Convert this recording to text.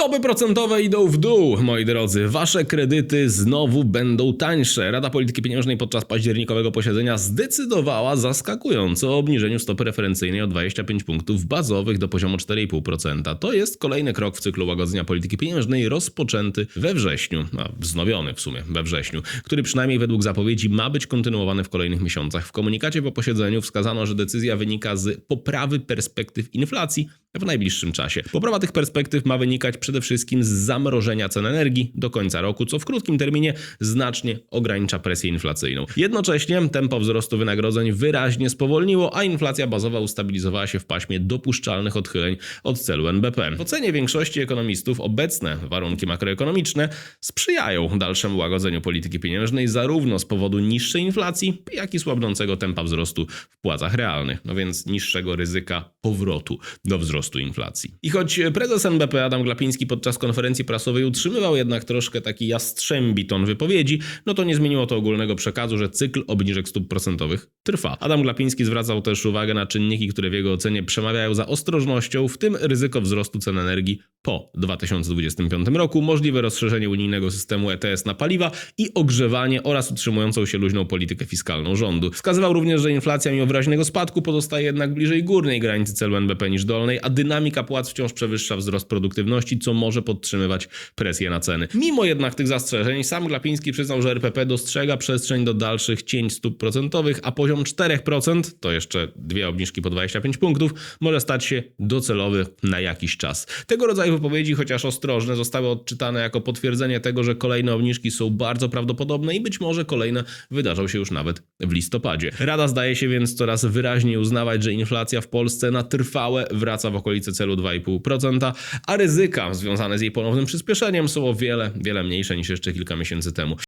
Stopy procentowe idą w dół, moi drodzy. Wasze kredyty znowu będą tańsze. Rada Polityki Pieniężnej podczas październikowego posiedzenia zdecydowała zaskakująco o obniżeniu stopy referencyjnej o 25 punktów bazowych do poziomu 4,5%. To jest kolejny krok w cyklu łagodzenia polityki pieniężnej rozpoczęty we wrześniu, a wznowiony w sumie we wrześniu, który przynajmniej według zapowiedzi ma być kontynuowany w kolejnych miesiącach. W komunikacie po posiedzeniu wskazano, że decyzja wynika z poprawy perspektyw inflacji w najbliższym czasie. Poprawa tych perspektyw ma wynikać przede wszystkim z zamrożenia cen energii do końca roku, co w krótkim terminie znacznie ogranicza presję inflacyjną. Jednocześnie tempo wzrostu wynagrodzeń wyraźnie spowolniło, a inflacja bazowa ustabilizowała się w paśmie dopuszczalnych odchyleń od celu NBP. W ocenie większości ekonomistów obecne warunki makroekonomiczne sprzyjają dalszemu łagodzeniu polityki pieniężnej zarówno z powodu niższej inflacji, jak i słabnącego tempa wzrostu w płacach realnych, no więc niższego ryzyka powrotu do wzrostu inflacji. I choć prezes NBP Adam Glapiński podczas konferencji prasowej utrzymywał jednak troszkę taki jastrzębi ton wypowiedzi, no to nie zmieniło to ogólnego przekazu, że cykl obniżek stóp procentowych trwa. Adam Glapiński zwracał też uwagę na czynniki, które w jego ocenie przemawiają za ostrożnością, w tym ryzyko wzrostu cen energii po 2025 roku, możliwe rozszerzenie unijnego systemu ETS na paliwa i ogrzewanie oraz utrzymującą się luźną politykę fiskalną rządu. Wskazywał również, że inflacja mimo wyraźnego spadku pozostaje jednak bliżej górnej granicy celu NBP niż dolnej, a dynamika płac wciąż przewyższa wzrost produktywności, co może podtrzymywać presję na ceny. Mimo jednak tych zastrzeżeń, sam Glapiński przyznał, że RPP dostrzega przestrzeń do dalszych cięć stóp procentowych, a poziom 4%, to jeszcze dwie obniżki po 25 punktów, może stać się docelowy na jakiś czas. Tego rodzaju wypowiedzi, chociaż ostrożne, zostały odczytane jako potwierdzenie tego, że kolejne obniżki są bardzo prawdopodobne i być może kolejne wydarzą się już nawet w listopadzie. Rada zdaje się więc coraz wyraźniej uznawać, że inflacja w Polsce na trwałe wraca w okolice celu 2,5%, a ryzyka związane z jej ponownym przyspieszeniem są o wiele, wiele mniejsze niż jeszcze kilka miesięcy temu.